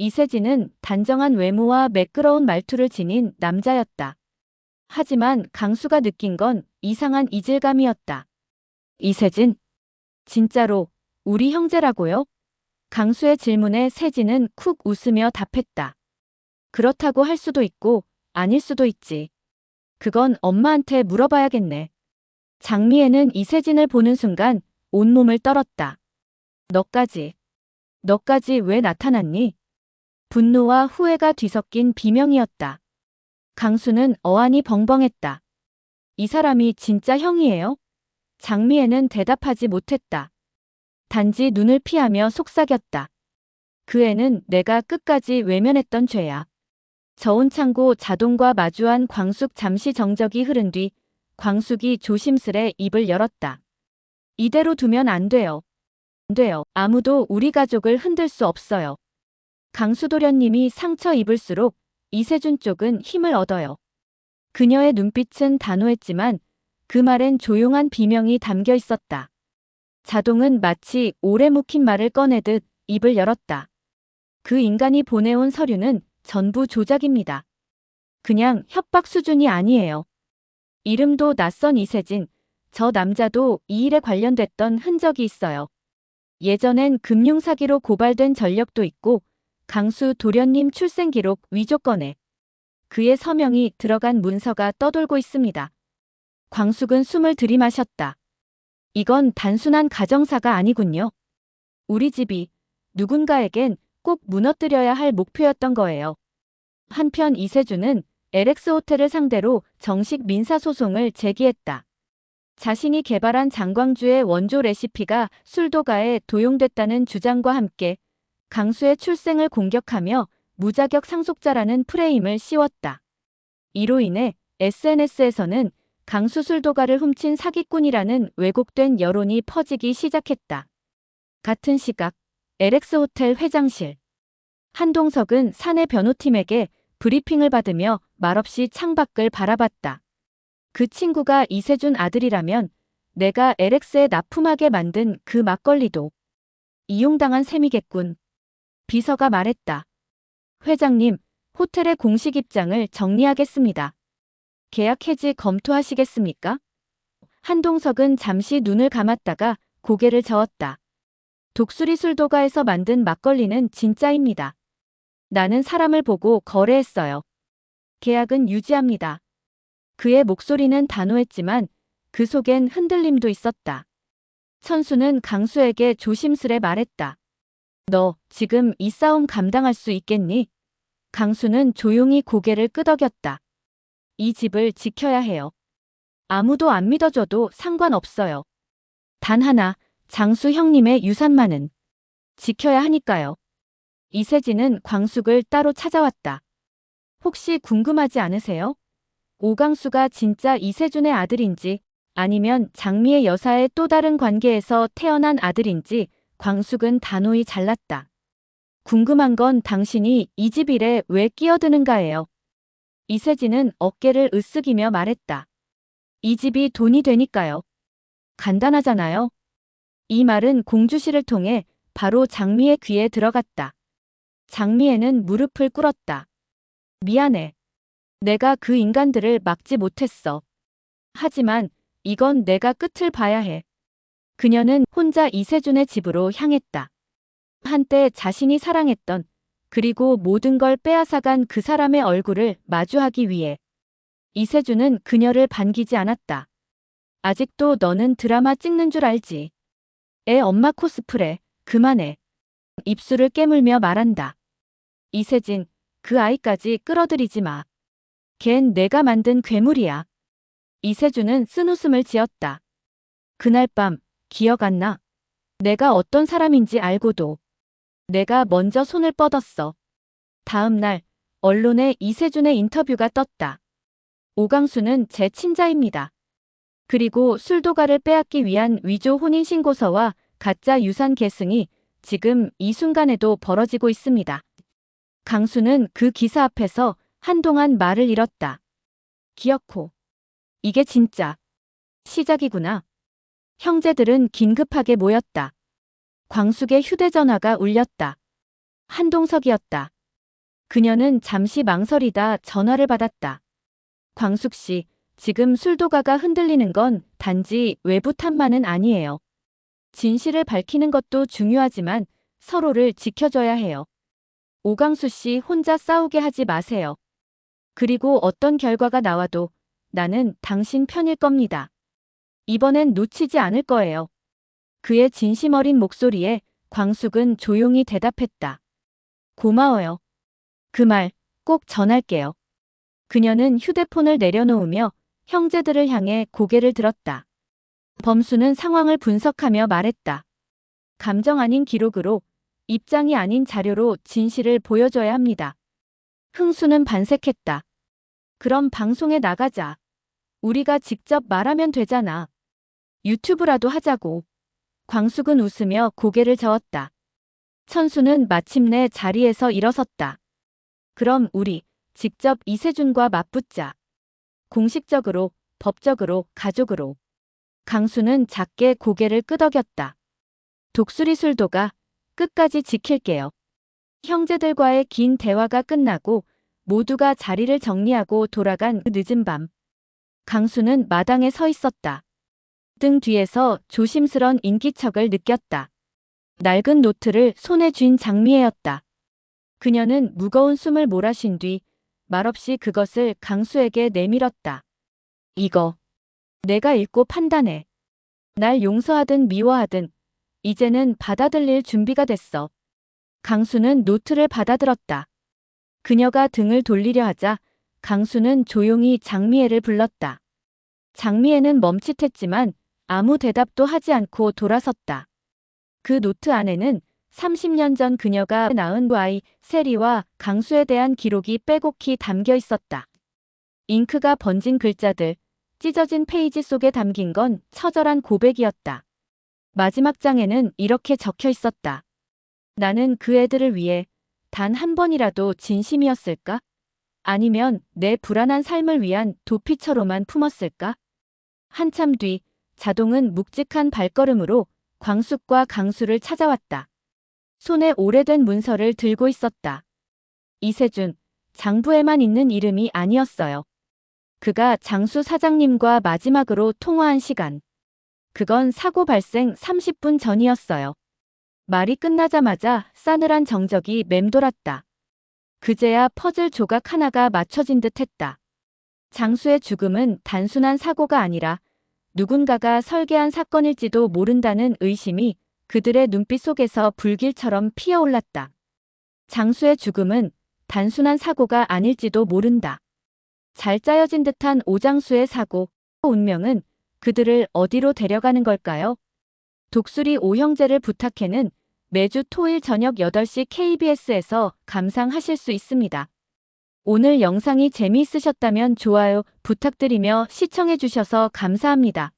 이세진은 단정한 외모와 매끄러운 말투를 지닌 남자였다. 하지만 강수가 느낀 건 이상한 이질감이었다. 이세진, 진짜로 우리 형제라고요? 강수의 질문에 세진은 쿡 웃으며 답했다. 그렇다고 할 수도 있고 아닐 수도 있지. 그건 엄마한테 물어봐야겠네. 장미애는 이세진을 보는 순간 온몸을 떨었다. 너까지. 너까지 왜 나타났니? 분노와 후회가 뒤섞인 비명이었다. 강수는 어안이 벙벙했다. 이 사람이 진짜 형이에요? 장미애는 대답하지 못했다. 단지 눈을 피하며 속삭였다. 그 애는 내가 끝까지 외면했던 죄야. 저온 창고 자동과 마주한 광숙 잠시 정적이 흐른 뒤 광숙이 조심스레 입을 열었다. 이대로 두면 안 돼요. 안 돼요. 아무도 우리 가족을 흔들 수 없어요. 강수도련님이 상처 입을수록 이세준 쪽은 힘을 얻어요. 그녀의 눈빛은 단호했지만 그 말엔 조용한 비명이 담겨 있었다. 자동은 마치 오래 묵힌 말을 꺼내듯 입을 열었다. 그 인간이 보내온 서류는 전부 조작입니다. 그냥 협박 수준이 아니에요. 이름도 낯선 이세진, 저 남자도 이 일에 관련됐던 흔적이 있어요. 예전엔 금융사기로 고발된 전력도 있고 강수 도련님 출생기록 위조 건에 그의 서명이 들어간 문서가 떠돌고 있습니다. 광숙은 숨을 들이마셨다. 이건 단순한 가정사가 아니군요. 우리 집이 누군가에겐 꼭 무너뜨려야 할 목표였던 거예요. 한편 이세준은 LX 호텔을 상대로 정식 민사소송을 제기했다. 자신이 개발한 장광주의 원조 레시피가 술도가에 도용됐다는 주장과 함께 강수의 출생을 공격하며 무자격 상속자라는 프레임을 씌웠다. 이로 인해 SNS에서는 강수 술 도가를 훔친 사기꾼이라는 왜곡된 여론이 퍼지기 시작했다. 같은 시각 LX 호텔 회장실 한동석은 사내 변호팀에게 브리핑을 받으며 말없이 창밖을 바라봤다. 그 친구가 이세준 아들이라면 내가 LX에 납품하게 만든 그 막걸리도 이용당한 셈이겠군. 비서가 말했다. 회장님, 호텔의 공식 입장을 정리하겠습니다. 계약 해지 검토하시겠습니까? 한동석은 잠시 눈을 감았다가 고개를 저었다. 독수리 술도가에서 만든 막걸리는 진짜입니다. 나는 사람을 보고 거래했어요. 계약은 유지합니다. 그의 목소리는 단호했지만 그 속엔 흔들림도 있었다. 천수는 강수에게 조심스레 말했다. 너 지금 이 싸움 감당할 수 있겠니? 강수는 조용히 고개를 끄덕였다. 이 집을 지켜야 해요. 아무도 안 믿어줘도 상관없어요. 단 하나, 장수 형님의 유산만은 지켜야 하니까요. 이세진은 광숙을 따로 찾아왔다. 혹시 궁금하지 않으세요? 오강수가 진짜 이세준의 아들인지 아니면 장미의 여사의 또 다른 관계에서 태어난 아들인지 광숙은 단호히 잘랐다. 궁금한 건 당신이 이 집 일에 왜 끼어드는가예요. 이세진은 어깨를 으쓱이며 말했다. 이 집이 돈이 되니까요. 간단하잖아요. 이 말은 공주실을 통해 바로 장미의 귀에 들어갔다. 장미애는 무릎을 꿇었다. 미안해. 내가 그 인간들을 막지 못했어. 하지만 이건 내가 끝을 봐야 해. 그녀는 혼자 이세준의 집으로 향했다. 한때 자신이 사랑했던 그리고 모든 걸 빼앗아간 그 사람의 얼굴을 마주하기 위해 이세준은 그녀를 반기지 않았다. 아직도 너는 드라마 찍는 줄 알지. 애 엄마 코스프레 그만해. 입술을 깨물며 말한다. 이세진, 그 아이까지 끌어들이지 마. 걘 내가 만든 괴물이야. 이세준은 쓴 웃음을 지었다. 그날 밤, 기억 안 나? 내가 어떤 사람인지 알고도 내가 먼저 손을 뻗었어. 다음 날, 언론에 이세준의 인터뷰가 떴다. 오강수는 제 친자입니다. 그리고 술도가를 빼앗기 위한 위조 혼인신고서와 가짜 유산 계승이 지금 이 순간에도 벌어지고 있습니다. 강수는 그 기사 앞에서 한동안 말을 잃었다. 기어코. 이게 진짜. 시작이구나. 형제들은 긴급하게 모였다. 광숙의 휴대전화가 울렸다. 한동석이었다. 그녀는 잠시 망설이다 전화를 받았다. 광숙 씨, 지금 술도가가 흔들리는 건 단지 외부 탓만은 아니에요. 진실을 밝히는 것도 중요하지만 서로를 지켜줘야 해요. 오강수 씨 혼자 싸우게 하지 마세요. 그리고 어떤 결과가 나와도 나는 당신 편일 겁니다. 이번엔 놓치지 않을 거예요. 그의 진심 어린 목소리에 광숙은 조용히 대답했다. 고마워요. 그 말 꼭 전할게요. 그녀는 휴대폰을 내려놓으며 형제들을 향해 고개를 들었다. 범수는 상황을 분석하며 말했다. 감정 아닌 기록으로, 입장이 아닌 자료로 진실을 보여줘야 합니다. 흥수는 반색했다. 그럼 방송에 나가자. 우리가 직접 말하면 되잖아. 유튜브라도 하자고. 광숙은 웃으며 고개를 저었다. 천수는 마침내 자리에서 일어섰다. 그럼 우리 직접 이세준과 맞붙자. 공식적으로, 법적으로, 가족으로. 강수는 작게 고개를 끄덕였다. 독수리 술도가 끝까지 지킬게요. 형제들과의 긴 대화가 끝나고 모두가 자리를 정리하고 돌아간 그 늦은 밤. 강수는 마당에 서 있었다. 등 뒤에서 조심스런 인기척을 느꼈다. 낡은 노트를 손에 쥔 장미애였다. 그녀는 무거운 숨을 몰아쉰 뒤 말없이 그것을 강수에게 내밀었다. 이거. 내가 읽고 판단해. 날 용서하든 미워하든 이제는 받아들일 준비가 됐어. 강수는 노트를 받아들었다. 그녀가 등을 돌리려 하자 강수는 조용히 장미애를 불렀다. 장미애는 멈칫했지만 아무 대답도 하지 않고 돌아섰다. 그 노트 안에는 30년 전 그녀가 낳은 아이 세리와 강수에 대한 기록이 빼곡히 담겨 있었다. 잉크가 번진 글자들, 찢어진 페이지 속에 담긴 건 처절한 고백이었다. 마지막 장에는 이렇게 적혀 있었다. 나는 그 애들을 위해 단 한 번이라도 진심이었을까? 아니면 내 불안한 삶을 위한 도피처로만 품었을까? 한참 뒤 자동은 묵직한 발걸음으로 광숙과 강수를 찾아왔다. 손에 오래된 문서를 들고 있었다. 이세준, 장부에만 있는 이름이 아니었어요. 그가 장수 사장님과 마지막으로 통화한 시간. 그건 사고 발생 30분 전이었어요. 말이 끝나자마자 싸늘한 정적이 맴돌았다. 그제야 퍼즐 조각 하나가 맞춰진 듯 했다. 장수의 죽음은 단순한 사고가 아니라 누군가가 설계한 사건일지도 모른다는 의심이 그들의 눈빛 속에서 불길처럼 피어올랐다. 장수의 죽음은 단순한 사고가 아닐지도 모른다. 잘 짜여진 듯한 오장수의 사고, 운명은 그들을 어디로 데려가는 걸까요? 독수리 오형제를 부탁해는 매주 토일 저녁 8시 KBS에서 감상하실 수 있습니다. 오늘 영상이 재미있으셨다면 좋아요 부탁드리며 시청해주셔서 감사합니다.